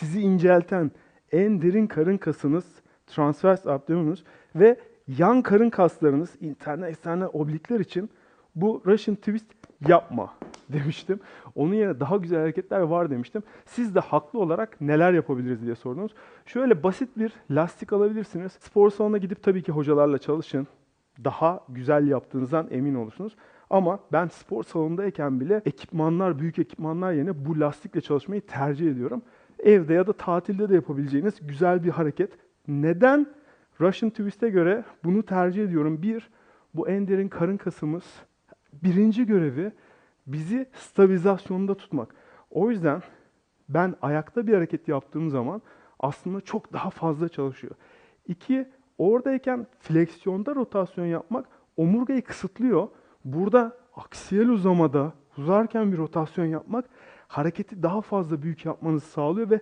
sizi incelten en derin karın kasınız transvers abdominus ve yan karın kaslarınız interne eksterne oblikler için bu Russian twist yapma demiştim. Onun yerine daha güzel hareketler var demiştim. Siz de haklı olarak neler yapabiliriz diye sordunuz. Şöyle basit bir lastik alabilirsiniz. Spor salonuna gidip tabii ki hocalarla çalışın. Daha güzel yaptığınızdan emin olursunuz. Ama ben spor salonundayken bile ekipmanlar, büyük ekipmanlar yerine bu lastikle çalışmayı tercih ediyorum. Evde ya da tatilde de yapabileceğiniz güzel bir hareket. Neden Russian Twist'e göre bunu tercih ediyorum? Bir, bu en derin karın kasımız. Birinci görevi bizi stabilizasyonda tutmak. O yüzden ben ayakta bir hareket yaptığım zaman aslında çok daha fazla çalışıyor. İki, oradayken fleksiyonda rotasyon yapmak omurgayı kısıtlıyor. Burada aksiyel uzamada uzarken bir rotasyon yapmak hareketi daha fazla büyük yapmanızı sağlıyor ve